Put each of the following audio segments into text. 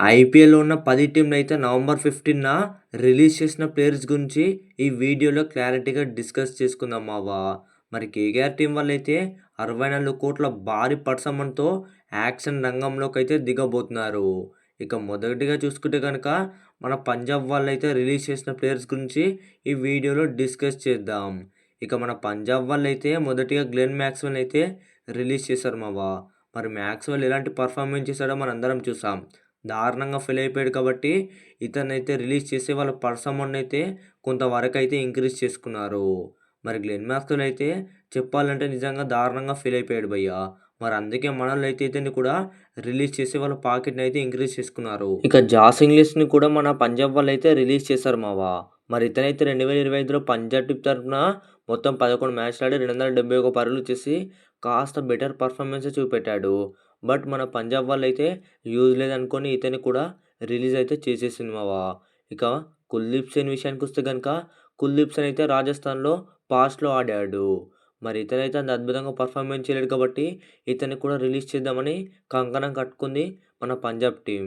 ఐపీఎల్‌లో ఉన్న పది టీంలు అయితే నవంబర్ 15న రిలీజ్ చేసిన ప్లేయర్స్ గురించి ఈ వీడియోలో క్లారిటీగా డిస్కస్ చేసుకుందాం మావా. మరి కేకేఆర్ టీమ్ వాళ్ళైతే 64 కోట్ల భారీ పర్సమ్మన్‌తో యాక్షన్ రంగంలోకి అయితే దిగబోతున్నారు. ఇక మొదటిగా చూసుకుంటే కనుక మన పంజాబ్ వాళ్ళు అయితే రిలీజ్ చేసిన ప్లేయర్స్ గురించి ఈ వీడియోలో డిస్కస్ చేద్దాం. ఇక మన పంజాబ్ వాళ్ళైతే మొదటిగా గ్లెన్ మ్యాక్స్వెల్ అయితే రిలీజ్ చేశారు మావా. మరి మ్యాక్స్‌వెల్ ఎలాంటి పర్ఫార్మెన్స్ చేశాడో మనందరం చూసాం. దారుణంగా ఫెయిల్ అయిపోయాడు కాబట్టి ఇతన్నైతే రిలీజ్ చేసి వాళ్ళ పర్సన్ అయితే కొంతవరకు అయితే ఇంక్రీజ్ చేసుకున్నారు. మరి గ్లెన్ మ్యాక్స్‌వెల్ అయితే చెప్పాలంటే నిజంగా దారుణంగా ఫెయిల్ అయిపోయాడు భయ్యా. మరి అందుకే మనోళ్ళైతే ఇతన్ని కూడా రిలీజ్ చేసి వాళ్ళ పాకెట్ని అయితే ఇంక్రీజ్ చేసుకున్నారు. ఇక జాస్ ఇంగ్లీష్‌ని కూడా మన పంజాబ్ వాళ్ళైతే రిలీజ్ చేశారు మావా. మరి ఇతనైతే 2025లో పంజాబ్ టీమ్ తరపున మొత్తం 11 మ్యాచ్‌లు ఆడి రెండు వందల డెబ్భై ఒక పరులు చేసి కాస్త బెటర్ పర్ఫార్మెన్సే చూపెట్టాడు. బట్ మన పంజాబ్ వాళ్ళైతే యూజ్ లేదనుకోని ఇతని కూడా రిలీజ్ అయితే చేసేసింది మావా. ఇక కుల్దీప్ సేన్ విషయానికొస్తే కనుక కుల్దీప్ సేన్ అయితే రాజస్థాన్‌లో పాస్ట్‌లో ఆడాడు. మరి ఇతనైతే అంత అద్భుతంగా పర్ఫార్మెన్స్ చేయలేడు కాబట్టి ఇతన్ని కూడా రిలీజ్ చేద్దామని కంకణం కట్టుకుంది మన పంజాబ్ టీం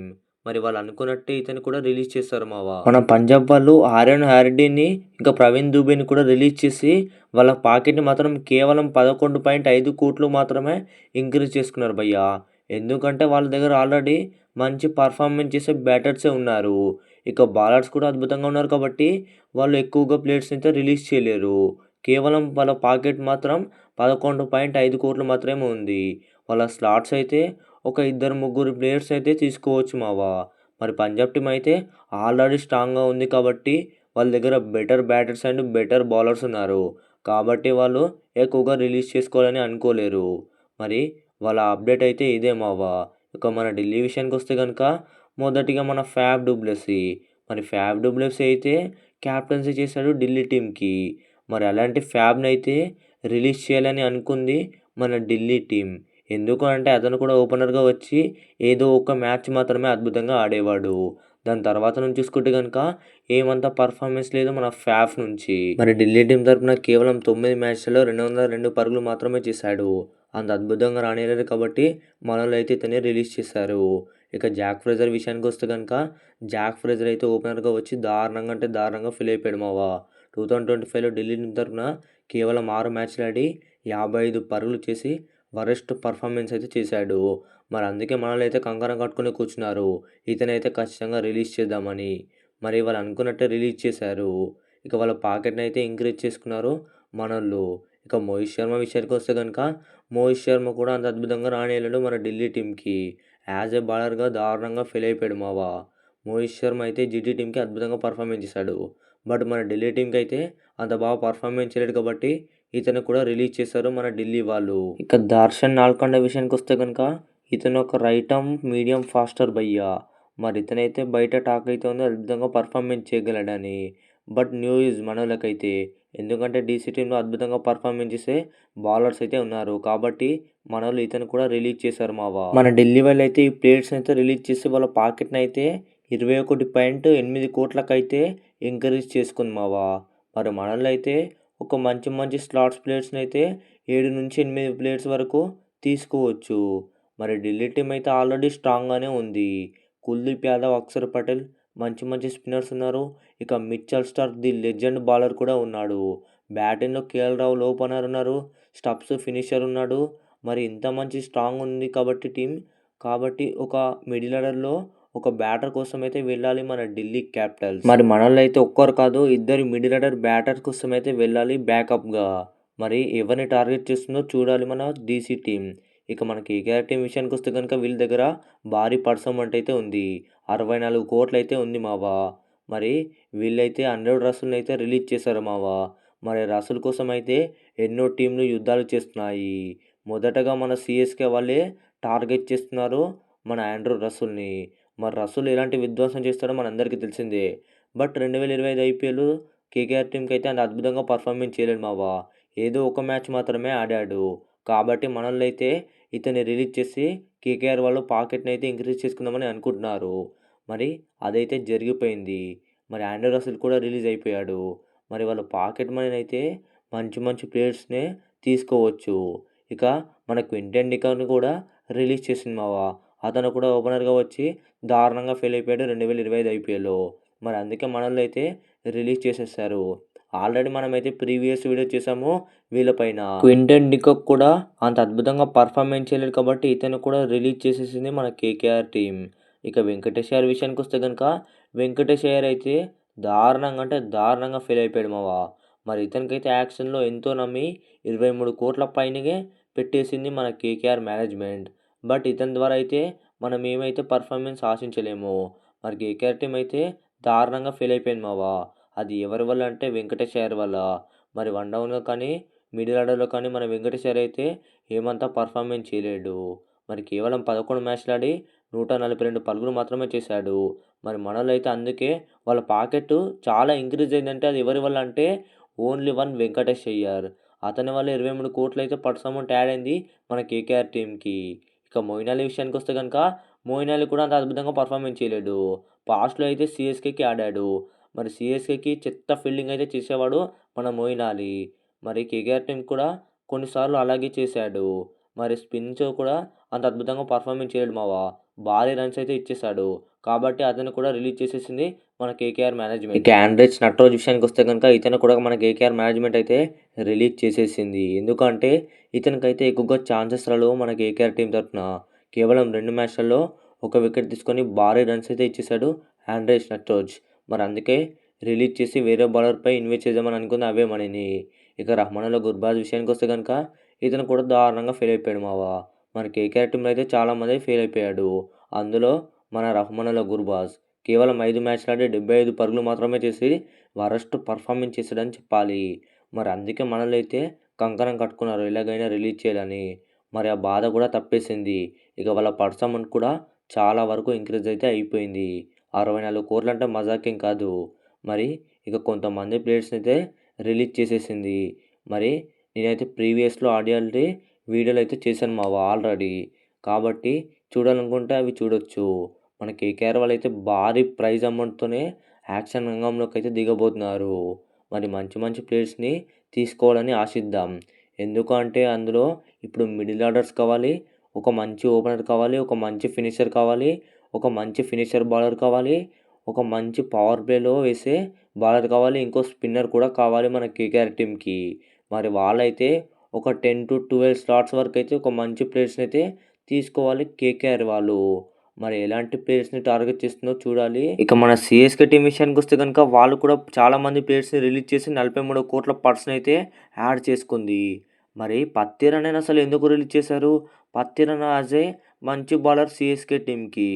మరి వాళ్ళు అనుకున్నట్టే ఇతను కూడా రిలీజ్ చేశారు మావా. మన పంజాబ్ వాళ్ళు ఆర్యన్ హార్డీని ఇంకా ప్రవీణ్ దుబేని కూడా రిలీజ్ చేసి వాళ్ళ పాకెట్‌ని మాత్రం కేవలం 11.5 కోట్లు మాత్రమే ఇంక్రీజ్ చేసుకున్నారు భయ్యా. ఎందుకంటే వాళ్ళ దగ్గర ఆల్రెడీ మంచి పర్ఫార్మెన్స్ చేసే బ్యాటర్సే ఉన్నారు. ఇక బౌలర్స్ కూడా అద్భుతంగా ఉన్నారు కాబట్టి వాళ్ళు ఎక్కువగా ప్లేయర్స్‌ని అయితే రిలీజ్ చేయలేరు. కేవలం వాళ్ళ పాకెట్ మాత్రం 11.5 కోట్లు మాత్రమే ఉంది. వాళ్ళ స్లాట్స్ అయితే ఒక ఇద్దరు ముగ్గురు ప్లేయర్స్ అయితే తీసుకోవచ్చు మావా. మరి పంజాబ్ టీం అయితే ఆల్రెడీ స్ట్రాంగ్‌గా ఉంది కాబట్టి వాళ్ళ దగ్గర better batters and better bowlers ఉన్నారు. కాబట్టి వాళ్ళు ఎక్కువగా రిలీజ్ చేసుకోవాలని అనుకోలేరు. మరి వాళ్ళ అప్డేట్ అయితే ఇదే మావా. ఇక మన ఢిల్లీ విషయానికి వస్తే కనుక మొదటిగా మన ఫ్యాబ్ డూబ్లెస్సీ మరి ఫ్యాబ్ డుప్లెసీ అయితే క్యాప్టెన్సీ చేశాడు ఢిల్లీ టీంకి మరి అలాంటి ఫ్యాబ్ని అయితే రిలీజ్ చేయాలని అనుకుంది మన ఢిల్లీ టీమ్. ఎందుకు అంటే అతను కూడా ఓపెనర్‌గా వచ్చి ఏదో ఒక మ్యాచ్ మాత్రమే అద్భుతంగా ఆడేవాడు. దాని తర్వాత నుంచి చూసుకుంటే కనుక ఏమంత పర్ఫార్మెన్స్ లేదు మన ఫ్యాఫ్ నుంచి. మరి ఢిల్లీ టీమ్ తరపున కేవలం తొమ్మిది మ్యాచ్‌లలో 202 పరుగులు మాత్రమే చేశాడు. అంత అద్భుతంగా రానీయలేదు కాబట్టి మనోళ్ళైతే ఇతన్ని రిలీజ్ చేశారు. ఇక జాక్ ఫ్రేజర్ విషయానికొస్తే కనుక జాక్ ఫ్రేజర్ అయితే ఓపెనర్‌గా వచ్చి దారుణంగా అంటే దారుణంగా ఫెయిల్ అయిపోయాడు మావా. 2025లో ఢిల్లీ టీమ్ తరఫున కేవలం ఆరు మ్యాచ్‌లు ఆడి 55 పరుగులు చేసి వరస్ట్ పర్ఫార్మెన్స్ అయితే చేశాడు. మరి అందుకే మనల్ని అయితే కంకణం కట్టుకొని కూర్చున్నారు. ఇతనైతే ఖచ్చితంగా రిలీజ్ చేద్దామని. మరి వాళ్ళు అనుకున్నట్టే రిలీజ్ చేశారు. ఇక వాళ్ళ పాకెట్‌ని అయితే ఇంక్రీజ్ చేసుకున్నారు మనోళ్ళు. ఇక మోహిత్ శర్మ విషయానికి వస్తే కనుక మోహిత్ శర్మ కూడా అంత అద్భుతంగా రానీయలేడు మన ఢిల్లీ టీంకి యాస్ ఏ బౌలర్‌గా దారుణంగా ఫెయిల్ అయిపోయాడు మావా. మోహిత్ శర్మ అయితే జీటీ టీంకి అద్భుతంగా పర్ఫార్మెన్స్ చేశాడు. బట్ మన ఢిల్లీ టీంకి అయితే అంత బాగా పర్ఫార్మెన్స్ చేయలేడు కాబట్టి ఇతను కూడా రిలీజ్ చేశారు మన ఢిల్లీ వాళ్ళు. ఇక దర్శన్ నాల్కొండ విషయానికి వస్తే కనుక ఇతను ఒక రైటమ్ మీడియం ఫాస్టర్ భయ్యా. మరి ఇతనైతే బయట టాక్ అయితే ఉందో అద్భుతంగా పర్ఫార్మెన్స్ చేయగలడని. బట్ న్యూస్ మనోళ్ళకైతే. ఎందుకంటే డీసీ టీంలో అద్భుతంగా పర్ఫార్మెన్స్ చేసే బౌలర్స్ అయితే ఉన్నారు. కాబట్టి మనోళ్ళు ఇతను కూడా రిలీజ్ చేశారు మావా. మన ఢిల్లీ వాళ్ళు అయితే ఈ ప్లేయర్స్‌ని అయితే రిలీజ్ చేసి వాళ్ళ పాకెట్‌ని అయితే 21.8 కోట్లకైతే ఇంక్రీజ్ చేసుకుంది మావా. మరి మనోళ్ళైతే ఒక మంచి మంచి స్లాట్స్ ప్లేయర్స్‌ని అయితే 7-8 ప్లేయర్స్ వరకు తీసుకోవచ్చు. మరి ఢిల్లీ టీం అయితే ఆల్రెడీ స్ట్రాంగ్‌గానే ఉంది. కుల్దీప్ యాదవ్, అక్షర్ పటేల్ మంచి మంచి స్పిన్నర్స్ ఉన్నారు. ఇక Mitchell Starc the legend bowler కూడా ఉన్నాడు. బ్యాటింగ్‌లో కేఎల్ రాహుల్ ఓపెనర్ ఉన్నారు. స్టబ్స్ ఫినిషర్ ఉన్నాడు. మరి ఇంత మంచి స్ట్రాంగ్ ఉంది కాబట్టి టీం కాబట్టి ఒక మిడిల్ ఆర్డర్‌లో ఒక బ్యాటర్ కోసం అయితే వెళ్ళాలి మన ఢిల్లీ క్యాపిటల్స్. మరి మనోళ్ళైతే ఒక్కరు కాదు ఇద్దరు మిడిల్ ఆర్డర్ బ్యాటర్ కోసం అయితే వెళ్ళాలి బ్యాకప్‌గా. మరి ఎవరిని టార్గెట్ చేస్తుందో చూడాలి మన డీసీ టీం ఇక మన కేకేఆర్ విషయానికి వస్తే కనుక వీళ్ళ దగ్గర భారీ పర్సమెంట్ అయితే ఉంది. అరవై నాలుగు కోట్లు అయితే ఉంది మావా. మరి వీళ్ళైతే హండ్రెడ్ రసెల్‌ని అయితే రిలీజ్ చేశారు మావా. మరి రసుల కోసం అయితే ఎన్నో టీంలు యుద్ధాలు చేస్తున్నాయి. మొదటగా మన సీఎస్‌కే వాళ్ళే టార్గెట్ చేస్తున్నారు మన ఆండ్రూ రసుల్ని మరి రసెల్ ఎలాంటి విధ్వంసం చేస్తాడో మనందరికీ తెలిసిందే. బట్ 2025 ఐపీఎల్ కేకేఆర్ టీంకి అయితే అంత అద్భుతంగా పర్ఫార్మెన్స్ చేయలేడు మావా. ఏదో ఒక మ్యాచ్ మాత్రమే ఆడాడు. కాబట్టి మనల్ని అయితే ఇతన్ని రిలీజ్ చేసి కేకేఆర్ వాళ్ళు పాకెట్‌ని అయితే ఇంక్రీజ్ చేసుకుందామని అనుకుంటున్నారు. మరి అదైతే జరిగిపోయింది. మరి ఆండ్రూ రసూల్ కూడా రిలీజ్ అయిపోయాడు. మరి వాళ్ళ పాకెట్ మనీని అయితే మంచి మంచి ప్లేయర్స్‌నే తీసుకోవచ్చు. ఇక మన క్వింటన్ డికాక్‌ని కూడా రిలీజ్ చేసింది మావా. అతను కూడా ఓపెనర్‌గా వచ్చి దారుణంగా ఫెయిల్ అయిపోయాడు 2025 ఐపీఎల్‌లో. మరి అందుకే మనల్ని అయితే రిలీజ్ చేసేసారు. ఆల్రెడీ మనమైతే ప్రీవియస్ వీడియో చేసాము వీళ్ళపైన క్వింటన్ డికాక్ కూడా అంత అద్భుతంగా పర్ఫార్మెన్స్ చేయలేడు కాబట్టి ఇతను కూడా రిలీజ్ చేసేసింది మన కేకేఆర్ టీం ఇక వెంకటేష్ అయ్యర్ విషయానికొస్తే కనుక వెంకటేష్ అయ్యర్ అయితే దారుణంగా అంటే దారుణంగా ఫెయిల్ అయిపోయాడు మావా మరి ఇతనికైతే యాక్షన్‌లో ఎంతో నమ్మి ఇరవై మూడు కోట్ల పైనగే పెట్టేసింది మన కేకేఆర్ మేనేజ్మెంట్. బట్ ఇతని ద్వారా అయితే మనం ఏమైతే పర్ఫార్మెన్స్ ఆశించలేము. మరి కేకేఆర్ టీం అయితే దారుణంగా ఫెయిల్ అయిపోయింది మావా అది ఎవరి వల్ల అంటే వెంకటేష్ అయ్యర్ వల్ల. మరి వన్ డౌన్‌లో కానీ, మిడిల్ ఆర్డర్‌లో కానీ మన వెంకటేష్ అయ్యర్ అయితే ఏమంతా పర్ఫార్మెన్స్ చేయలేడు. మరి కేవలం 11 మ్యాచ్‌లు ఆడి 142 పరుగులు మాత్రమే చేశాడు. మరి మనలో అయితే అందుకే వాళ్ళ పాకెట్ చాలా ఇంక్రీజ్ అయిందంటే అది ఎవరి వల్ల అంటే ఓన్లీ వన్ వెంకటేష్ అయ్యర్. అతని వల్ల ఇరవై మూడు కోట్లు అయితే పర్స్ అమౌంట్ యాడ్ అయింది మన కేకేఆర్ టీంకి ఇక మొయిన్ అలీ విషయానికొస్తే కనుక మోయినాలి అలీ కూడా అంత అద్భుతంగా పర్ఫార్మెన్స్ చేయలేడు. పాస్ట్‌లో అయితే సిఎస్కేకి ఆడాడు. మరి సిఎస్కేకి చెత్త ఫీల్డింగ్ అయితే చేసేవాడు మన మొయిన్ అలీ. మరి కేకేఆర్ టీమ్ కూడా కొన్నిసార్లు అలాగే చేశాడు. మరి స్పిన్స్ కూడా అంత అద్భుతంగా పర్ఫార్మెన్స్ చేయలేడు మావా భారీ రన్స్ అయితే ఇచ్చేసాడు. కాబట్టి అతను కూడా రిలీజ్ చేసేసింది మన కేకేఆర్ మేనేజ్మెంట్. ఇక ఆండ్రేస్ నట్రోజ్ విషయానికొస్తే కనుక ఇతను కూడా మన కేకేఆర్ మేనేజ్మెంట్ అయితే రిలీజ్ చేసేసింది. ఎందుకంటే ఇతనికైతే ఎక్కువగా ఛాన్సెస్లలో మన కేకేఆర్ టీం తరపున. కేవలం రెండు మ్యాచ్‌లలో ఒక వికెట్ తీసుకొని భారీ రన్స్ అయితే ఇచ్చేసాడు ఆండ్రేస్ నట్రోజ్. మరి అందుకే రిలీజ్ చేసి వేరే బౌలర్‌పై ఇన్వెస్ట్ చేద్దామని అనుకుంది అవే మనీని. ఇక రహమానుల్లా గుర్బాజ్ విషయానికొస్తే కనుక ఇతను కూడా దారుణంగా ఫెయిల్ అయిపోయాడు మావా మన కేకేఆర్ టీంలో అయితే చాలామంది ఫెయిల్ అయిపోయాడు. అందులో మన రహమానుల్లా గుర్బాజ్. కేవలం ఐదు మ్యాచ్‌లు ఆడి 75 పరుగులు మాత్రమే చేసి వరస్ట్ పర్ఫార్మెన్స్ చేశాడని చెప్పాలి. మరి అందుకే మనోళ్ళైతే కంకణం కట్టుకున్నారు ఎలాగైనా రిలీజ్ చేయాలని. మరి ఆ బాధ కూడా తప్పేసింది. ఇక వాళ్ళ పర్స్ అమౌంట్ కూడా చాలా వరకు ఇంక్రీజ్ అయితే అయిపోయింది. 64,00,00,000 అంటే మజాకేం కాదు. మరి ఇక కొంతమంది ప్లేయర్స్‌ని అయితే రిలీజ్ చేసేసింది. మరి నేనైతే ప్రీవియస్‌లో ఆడియోలది వీడియోలు అయితే చేశాను మావ ఆల్రెడీ. కాబట్టి చూడాలనుకుంటే అవి చూడొచ్చు. మన కేకేఆర్ వాళ్ళైతే భారీ ప్రైజ్ అమౌంట్‌తోనే యాక్షన్ రంగంలోకి అయితే దిగబోతున్నారు. మరి మంచి మంచి ప్లేయర్స్‌ని తీసుకోవాలని ఆశిద్దాం. ఎందుకు అంటే అందులో ఇప్పుడు మిడిల్ ఆర్డర్స్ కావాలి. ఒక మంచి ఓపెనర్ కావాలి. ఒక మంచి ఫినిషర్ కావాలి. ఒక మంచి ఫినిషర్ బౌలర్ కావాలి. ఒక మంచి పవర్ ప్లేలో వేసే బౌలర్ కావాలి. ఇంకో స్పిన్నర్ కూడా కావాలి మన కేకేఆర్ టీమ్‌కి. మరి వాళ్ళైతే ఒక 10-12 స్లాట్స్ వరకు అయితే ఒక మంచి ప్లేయర్స్‌ని అయితే తీసుకోవాలి కేకేఆర్ వాళ్ళు. మరి ఎలాంటి ప్లేయర్స్‌ని టార్గెట్ చేస్తుందో చూడాలి. ఇక మన సీఎస్‌కే విషయానికి వస్తే కనుక వాళ్ళు కూడా చాలా మంది ప్లేయర్స్‌ని రిలీజ్ చేసి నలభై మూడో కోట్ల పర్సన్ అయితే యాడ్ చేసుకుంది. మరి పత్తి అసలు ఎందుకు రిలీజ్ చేశారు? పత్తి రన యాస్ ఏ మంచి బౌలర్ సిఎస్కే టీంకి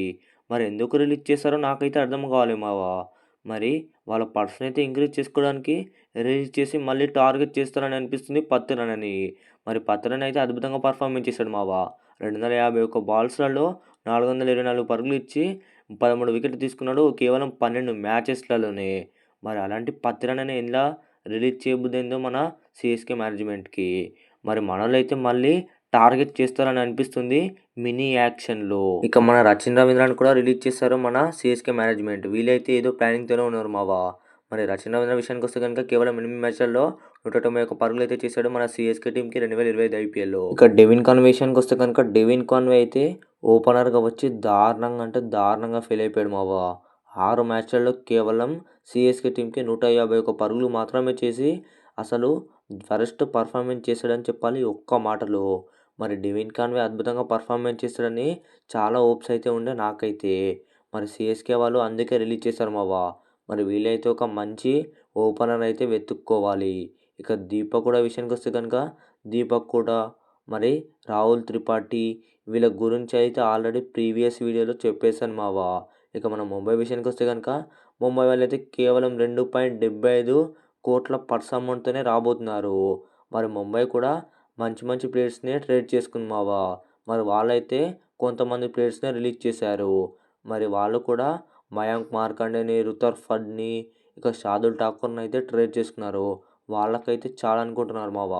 మరి ఎందుకు రిలీజ్ చేశారో నాకైతే అర్థం కావాలి మావా మరి వాళ్ళ పర్స్‌ని అయితే ఇంక్రీజ్ చేసుకోవడానికి రిలీజ్ చేసి మళ్ళీ టార్గెట్ చేస్తారని అనిపిస్తుంది పత్తి రనని. మరి పత్తి అయితే అద్భుతంగా పర్ఫార్మెన్స్ చేశాడు మావా రెండు వందల యాభై ఒక్క బాల్స్‌లలో 424 పరుగులు ఇచ్చి పదమూడు వికెట్ తీసుకున్నాడు. కేవలం 12 మ్యాచెస్‌లలోనే. మరి అలాంటి పత్తి ఎలా రిలీజ్ చేయబుద్దేందో మన సీఎస్‌కే మేనేజ్మెంట్‌కి. మరి మనోళ్ళైతే మళ్ళీ టార్గెట్ చేస్తారని అనిపిస్తుంది మినీ యాక్షన్‌లో. ఇక మన రచిన్ రవీంద్రని కూడా రిలీజ్ చేశారు మన సీఎస్‌కే మేనేజ్మెంట్. వీళ్ళైతే ఏదో ప్లానింగ్‌తోనే ఉన్నారు మావ. మరి రచిన్ రవీంద్ర విషయానికొస్తే గనుక కేవలం 8 మ్యాచ్‌లలో 191 పరుగులు అయితే చేశాడు మన సీఎస్‌కే టీమ్‌కి 2025 ఐపీఎల్‌లో. ఇక డెవిన్ కాన్వే విషయానికొస్తే గనుక డెవిన్ కాన్వే అయితే ఓపెనర్‌గా వచ్చి దారుణంగా అంటే దారుణంగా ఫెయిల్ అయిపోయాడు మావ. 6 మ్యాచ్‌లలో కేవలం సీఎస్‌కే టీమ్‌కి 151 పరుగులు మాత్రమే చేసి అసలు వరస్ట్ పర్ఫార్మెన్స్ చేశాడని చెప్పాలి ఒక్క మాటలో. మరి డెవిన్ కాన్వే అద్భుతంగా పర్ఫార్మెన్స్ చేస్తాడని చాలా హోప్స్ అయితే ఉండే నాకైతే. మరి సిఎస్కే వాళ్ళు అందుకే రిలీజ్ చేశారు మావా మరి వీలైతే ఒక మంచి ఓపెనర్ అయితే వెతుక్కోవాలి. ఇక దీపక్ హూడా విషయానికొస్తే కనుక దీపక్ కూడా మరి రాహుల్ త్రిపాఠి వీళ్ళ గురించి అయితే ఆల్రెడీ ప్రీవియస్ వీడియోలో చెప్పేశాను మావా ఇక మన ముంబై విషయానికి వస్తే కనుక ముంబై వాళ్ళైతే కేవలం 2.75 పర్స్ అమౌంట్‌తోనే రాబోతున్నారు. మరి ముంబై కూడా మంచి మంచి ప్లేయర్స్‌నే ట్రేడ్ చేసుకుంది మావ. మరి వాళ్ళైతే కొంతమంది ప్లేయర్స్నే రిలీజ్ చేశారు. మరి వాళ్ళు కూడా మయాంక్ మార్కండేని, రుతర్ఫర్డ్‌ని ఇక షాదుల్ ఠాకూర్‌ని అయితే ట్రేడ్ చేసుకున్నారు. వాళ్ళకైతే చాలా అనుకుంటున్నారు మావ.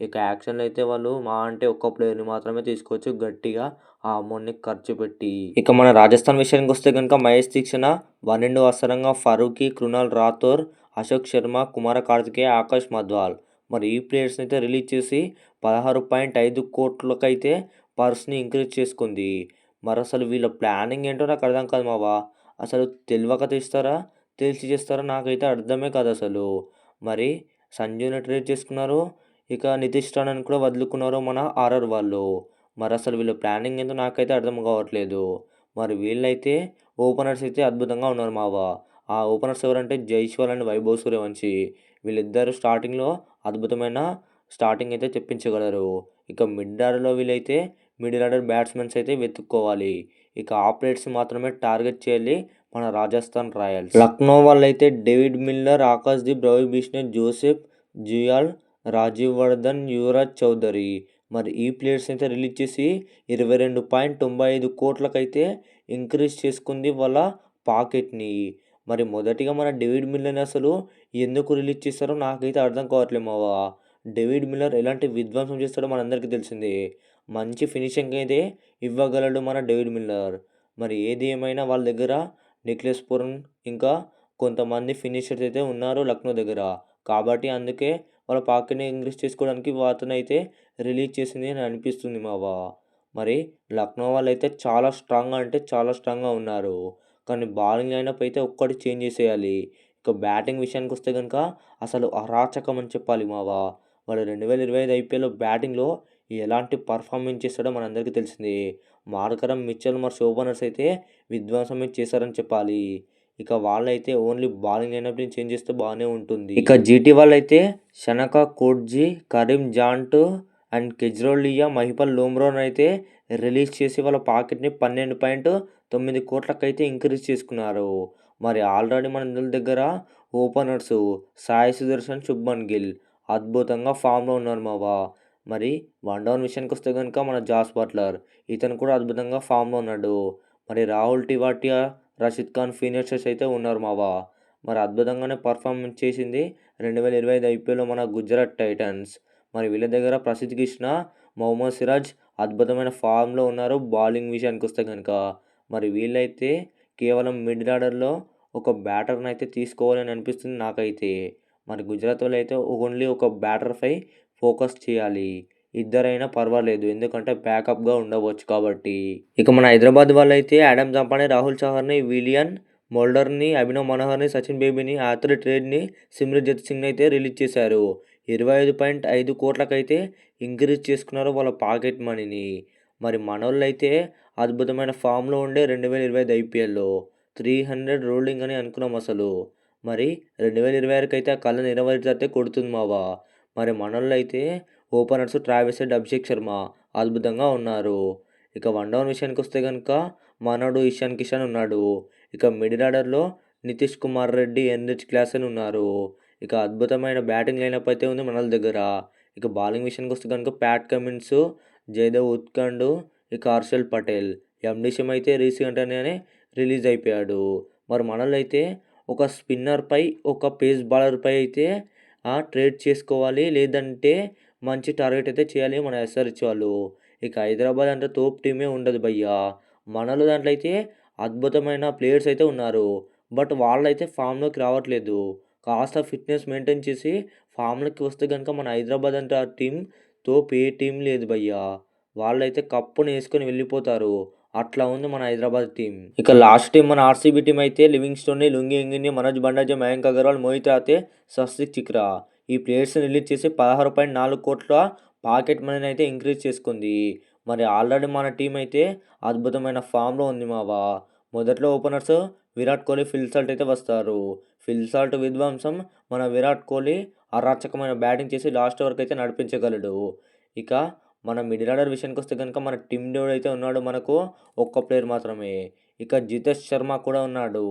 ఇక యాక్షన్‌లో అయితే వాళ్ళు మా అంటే ఒక్క ప్లేయర్‌ని మాత్రమే తీసుకోవచ్చు గట్టిగా ఆ అమౌంట్‌ని ఖర్చు పెట్టి. ఇక మన రాజస్థాన్ విషయానికి వస్తే కనుక మహేష్ దీక్షణ, వన్నెండు అవసరంగా ఫరూకి కృణాల్ రాథోర్, అశోక్ శర్మ, కుమార కార్తికేయ, ఆకాష్ మధ్వాల్. మరి ఈ ప్లేయర్స్‌ని అయితే రిలీజ్ చేసి 16.5 కోట్లకైతే పర్స్‌ని ఇంక్రీజ్ చేసుకుంది. మరి అసలు వీళ్ళ ప్లానింగ్ ఏంటో నాకు అర్థం కాదు మావా. అసలు తెలియక తీస్తారా? తెలిసి చేస్తారా? నాకైతే అర్థమే కాదు అసలు మరి సంజుని ట్రేడ్ చేసుకున్నారు. ఇక నితీష్ రాణాని కూడా వదులుకున్నారు మన ఆర్ఆర్ వాళ్ళు. మరి అసలు వీళ్ళ ప్లానింగ్ ఏందో నాకైతే అర్థం కావట్లేదు. మరి వీళ్ళైతే ఓపెనర్స్ అయితే అద్భుతంగా ఉన్నారు మావా. ఆ ఓపెనర్స్ ఎవరంటే జైష్వాల్ అండ్ వైభవ్ సూర్యవంశీ. వీళ్ళిద్దరూ స్టార్టింగ్‌లో అద్భుతమైన స్టార్టింగ్ అయితే తెప్పించగలరు. ఇక మిడ్ ఆర్డర్‌లో వీలైతే మిడిల్ ఆర్డర్ బ్యాట్స్‌మెన్స్ అయితే వెతుక్కోవాలి. ఇక ఆపరేట్స్ మాత్రమే టార్గెట్ చేయాలి మన రాజస్థాన్ రాయల్స్. లక్నో వాళ్ళైతే David Miller, Akashdeep, Ravi Bishnoi, Joseph Juyal, Rajeev Vardhan, Yuvraj Chaudhary. మరి ఈ ప్లేయర్స్ అయితే రిలీజ్ చేసి 22.95 కోట్లకైతే ఇంక్రీజ్ చేసుకుంది వాళ్ళ పాకెట్‌ని. మరి మొదటిగా మన డేవిడ్ మిల్లర్ అసలు ఎందుకు రిలీజ్ చేస్తారో నాకైతే అర్థం కావట్లేదు మావా. డేవిడ్ మిల్లర్ ఎలాంటి విధ్వంసం చేస్తాడో మనందరికీ తెలిసిందే. మంచి ఫినిషింగ్ అయితే ఇవ్వగలడు మన డేవిడ్ మిల్లర్. మరి ఏది ఏమైనా వాళ్ళ దగ్గర నెక్లెస్ పూరన్ ఇంకా కొంతమంది ఫినిషర్స్ అయితే ఉన్నారు లక్నో దగ్గర. కాబట్టి అందుకే వాళ్ళ పాకెట్‌ని ఇంగ్లీష్ చేసుకోవడానికి అతనైతే రిలీజ్ చేసింది అని అనిపిస్తుంది మావా. మరి లక్నో వాళ్ళైతే చాలా స్ట్రాంగ్‌గా అంటే చాలా స్ట్రాంగ్‌గా ఉన్నారు. కానీ బౌలింగ్ లైనప్ అయితే ఒక్కటి చేంజ్ చేసేయాలి. ఇక బ్యాటింగ్ విషయానికి వస్తే కనుక అసలు అరాచకం అని చెప్పాలి మావా. వాడు 2025 ఐపీఎల్‌లో బ్యాటింగ్‌లో ఎలాంటి పర్ఫార్మెన్స్ చేస్తాడో మనందరికీ తెలిసింది మార్కరం మిచ్చల్ మరి ఓపెనర్స్ అయితే విధ్వంసమే చేశారని చెప్పాలి. ఇక వాళ్ళైతే ఓన్లీ బౌలింగ్ అయినప్పుడు చేంజ్ చేస్తే బాగానే ఉంటుంది. ఇక జీటీ వాళ్ళైతే షనక కోట్జీ, కరీం జాంట్ అండ్ కెజ్రోలియా, మహిపాల్ అయితే రిలీజ్ చేసి వాళ్ళ పాకెట్‌ని 12.9 కోట్లకైతే ఇంక్రీజ్ చేసుకున్నారు. మరి ఆల్రెడీ మన ఇందుల దగ్గర ఓపెనర్స్ సాయి సుదర్శన్, శుభ్మన్ గిల్ అద్భుతంగా ఫామ్‌లో ఉన్నారు మావా. మరి వన్ డౌన్ విషయానికి వస్తే కనుక మన జాస్ బట్లర్ ఇతను కూడా అద్భుతంగా ఫామ్‌లో ఉన్నాడు. మరి రాహుల్ టివాటియా, రషీద్ ఖాన్ ఫినిషర్స్ అయితే ఉన్నారు మావా. మరి అద్భుతంగానే పర్ఫార్మెన్స్ చేసింది 2025 ఐపీఎల్‌లో మన గుజరాత్ టైటన్స్. మరి వీళ్ళ దగ్గర ప్రసిద్ధికి కృష్ణ, మొహమ్మద్ సిరాజ్ అద్భుతమైన ఫామ్‌లో ఉన్నారు బౌలింగ్ విషయానికి వస్తే కనుక మరి వీళ్ళైతే కేవలం మిడిల్ ఆర్డర్‌లో ఒక బ్యాటర్‌ని అయితే తీసుకోవాలని అనిపిస్తుంది నాకైతే. మరి గుజరాత్ అయితే ఓన్లీ ఒక బ్యాటర్‌పై ఫోకస్ చేయాలి. ఇద్దరైనా పర్వాలేదు. ఎందుకంటే బ్యాకప్‌గా ఉండవచ్చు కాబట్టి. ఇక మన హైదరాబాద్ వాళ్ళైతే యాడమ్ జంపాని, రాహుల్ చహర్‌ని, విలియన్ మోల్డర్‌ని, అభినవ్ మనోహర్‌ని, సచిన్ బేబీని, ఆర్థర్ ట్రేడ్‌ని, సిమ్రన్‌జిత్ సింగ్‌ని అయితే రిలీజ్ చేశారు. 25.5 కోట్లకైతే ఇంక్రీజ్ చేసుకున్నారు వాళ్ళ పాకెట్ మనీని. మరి మనోళ్ళైతే అద్భుతమైన ఫామ్‌లో ఉండే 2025 ఐపీఎల్‌లో 300 రూలింగ్ అని అనుకున్నాం అసలు. మరి 2026 అయితే ఆ కళ నెరవేరితే కొడుతుంది మావా. మరి మనోళ్ళైతే openers Travis Head, Abhishek Sharma అద్భుతంగా ఉన్నారు. ఇక వన్ డౌన్ విషయానికి వస్తే కనుక మనోడు ఇషాన్ కిషన్ ఉన్నాడు. ఇక మిడిల్ ఆర్డర్‌లో నితీష్ కుమార్ రెడ్డి, ఎన్హెచ్ క్లాస్ అని ఉన్నారు. ఇక అద్భుతమైన బ్యాటింగ్ లైనప్ అయితే ఉంది మనోళ్ళ దగ్గర. ఇక బౌలింగ్ విషయానికొస్తే కనుక ప్యాట్ కమిన్స్, జయదేవ్ ఉత్కండ్, ఇక హర్షల్ పటేల్. ఎండీ అయితే రీసెంట్‌గానే రిలీజ్ అయిపోయాడు. మరి మనోళ్ళైతే ఒక స్పిన్నర్‌పై, ఒక పేస్ బౌలర్‌పై అయితే ట్రేడ్ చేసుకోవాలి. లేదంటే మంచి టార్గెట్ అయితే చేయాలి మన ఎస్ఆర్‌హెచ్ వాళ్ళు. ఇక హైదరాబాద్ అంటే తోపు టీమే ఉండదు భయ్యా. మనలో దాంట్లో అయితే అద్భుతమైన ప్లేయర్స్ అయితే ఉన్నారు. బట్ వాళ్ళైతే ఫామ్‌లోకి రావట్లేదు. కాస్త ఫిట్‌నెస్ మెయింటైన్ చేసి ఫామ్‌లోకి వస్తే కనుక మన హైదరాబాద్ అంటే ఆ టీంతో ఏ టీం లేదు భయ్యా. వాళ్ళైతే కప్పును వేసుకొని వెళ్ళిపోతారు. అట్లా ఉంది మన హైదరాబాద్ టీం ఇక లాస్ట్ టీం మన ఆర్సీబీ టీం అయితే లివింగ్‌స్టోన్ని, లుంగి ఎంగిని, మనోజ్ బండార్జా, మయాంక్ అగర్వాల్, మోహిత్ రాతే, సస్తిక్ చిక్రా ఈ ప్లేయర్స్‌ని రిలీజ్ చేసి 16.4 కోట్ల పాకెట్ మనీని అయితే ఇంక్రీజ్ చేసుకుంది. మరి ఆల్రెడీ మన టీం అయితే అద్భుతమైన ఫామ్‌లో ఉంది మావా. మొదట్లో openers Virat Kohli, Phil Salt అయితే వస్తారు. ఫిల్ సాల్ట్ విధ్వంసం మన విరాట్ కోహ్లీ అరాచకమైన బ్యాటింగ్ చేసి లాస్ట్ వరకు అయితే నడిపించగలడు. ఇక మన మిడిల్ ఆర్డర్ విషయానికి వస్తే కనుక మన టిమ్ డేవిడ్ అయితే ఉన్నాడు మనకు ఒక్క ప్లేయర్ మాత్రమే. ఇక జితేష్ శర్మ కూడా ఉన్నాడు.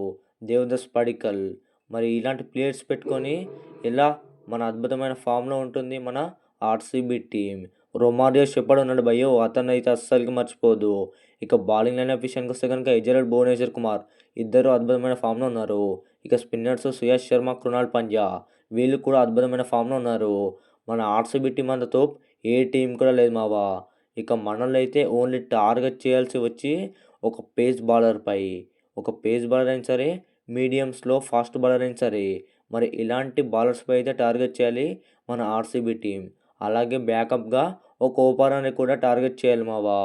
దేవదాస్ పడికల్ మరి ఇలాంటి ప్లేయర్స్ పెట్టుకొని ఎలా మన అద్భుతమైన ఫామ్‌లో ఉంటుంది మన ఆర్సీబీ టీం రొమారియో షెపర్డ్ ఉన్నాడు భయ్యో అయితే అస్సలకి మర్చిపోదు ఇక బౌలింగ్ లైనప్ విషయానికొస్తే కనుక ఎజెరెడ్, భువనేశ్వర్ కుమార్ ఇద్దరు అద్భుతమైన ఫామ్‌లో ఉన్నారు. ఇక స్పిన్నర్స్ సుయాష్ శర్మ, కృణాల్ పండ్యా వీళ్ళు కూడా అద్భుతమైన ఫామ్‌లో ఉన్నారు. మన ఆర్సీబీ టీమ్ అంత తోప్ ఏ టీం కూడా లేదు మావా. ఇక మనోళ్ళైతే ఓన్లీ టార్గెట్ చేయాల్సి వచ్చి ఒక పేస్ బౌలర్‌పై. ఒక పేస్ బౌలర్ అయినా సరే, మీడియం, స్లో, ఫాస్ట్ బౌలర్ అయినా సరే. మరి ఇలాంటి బౌలర్స్‌పై అయితే టార్గెట్ చేయాలి మన ఆర్సీబీ టీమ్. అలాగే బ్యాకప్‌గా ఒక ఓపెనర్‌ని కూడా టార్గెట్ చేయాలి మావా.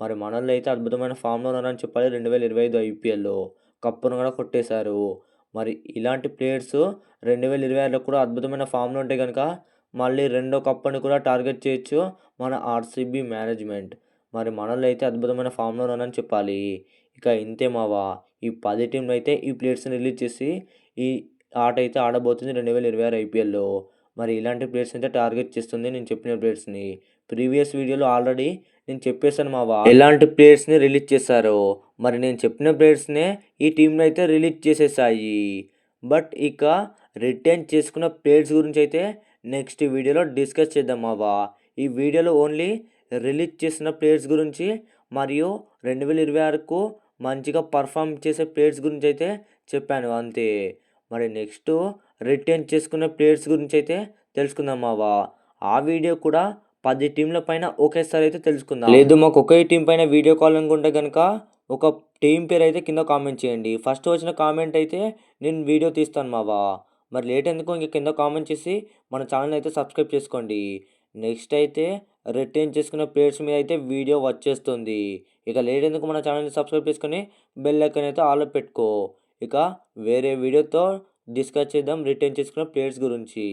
మరి మనల్ని అయితే అద్భుతమైన ఫామ్‌లో ఉన్నారని చెప్పాలి. 2025 ఐపీఎల్‌లో కప్పును కూడా కొట్టేశారు. మరి ఇలాంటి ప్లేయర్స్ 2026లో కూడా అద్భుతమైన ఫామ్‌లో ఉంటే కనుక మళ్ళీ రెండో కప్పుని కూడా టార్గెట్ చేయొచ్చు మన ఆర్‌సీబీ మేనేజ్మెంట్. మరి మనోళ్ళు అయితే అద్భుతమైన ఫామ్‌లో ఉన్నారని చెప్పాలి. ఇక ఇంతే మావా ఈ పది టీంలు అయితే ఈ ప్లేయర్స్‌ని రిలీజ్ చేసి ఈ ఆట అయితే ఆడబోతుంది 2026 ఐపీఎల్‌లో. మరి ఇలాంటి ప్లేయర్స్ అయితే టార్గెట్ చేస్తుంది నేను చెప్పిన ప్లేయర్స్‌ని. ప్రీవియస్ వీడియోలో ఆల్రెడీ నేను చెప్పేశాను మా వా ఎలాంటి ప్లేయర్స్‌ని రిలీజ్ చేశారో. మరి నేను చెప్పిన ప్లేయర్స్‌నే ఈ టీంలో అయితే రిలీజ్ చేసేసాయి. బట్ ఇక రిటర్న్ చేసుకున్న ప్లేయర్స్ గురించి అయితే నెక్స్ట్ వీడియోలో డిస్కస్ చేద్దాం మావా. ఈ వీడియోలో ఓన్లీ రిలీజ్ చేసిన ప్లేయర్స్ గురించి మరియు 2026కు మంచిగా పర్ఫార్మ్ చేసే ప్లేయర్స్ గురించి అయితే చెప్పాను అంతే. మరి నెక్స్ట్ రిటైన్ చేసుకున్న ప్లేయర్స్ గురించి అయితే తెలుసుకుందాం మావా. ఆ వీడియో కూడా పది టీంల పైన ఒకేసారి అయితే తెలుసుకుందాం. లేదు మాకు ఒకే టీం పైన వీడియో కాల్ అనుకుంటే కనుక ఒక టీం పేరు అయితే కింద కామెంట్ చేయండి. ఫస్ట్ వచ్చిన కామెంట్ అయితే నేను వీడియో తీస్తాను మావా. మరి లేట్ ఎందుకు ఇంక కింద కామెంట్ చేసి మన ఛానల్ అయితే సబ్స్క్రైబ్ చేసుకోండి. నెక్స్ట్ అయితే రిటైన్ చేసుకున్న ప్లేయర్స్ మీద అయితే వీడియో వచ్చేస్తుంది. ఇక లేట్ ఎందుకు మన ఛానల్ని సబ్స్క్రైబ్ చేసుకొని బెల్ ఐకన్ అయితే ఆలో పెట్టుకో. ఇక వేరే వీడియోతో డిస్కస్ చేద్దాం రిటర్న్ చేసుకున్న ప్లేయర్స్ గురించి.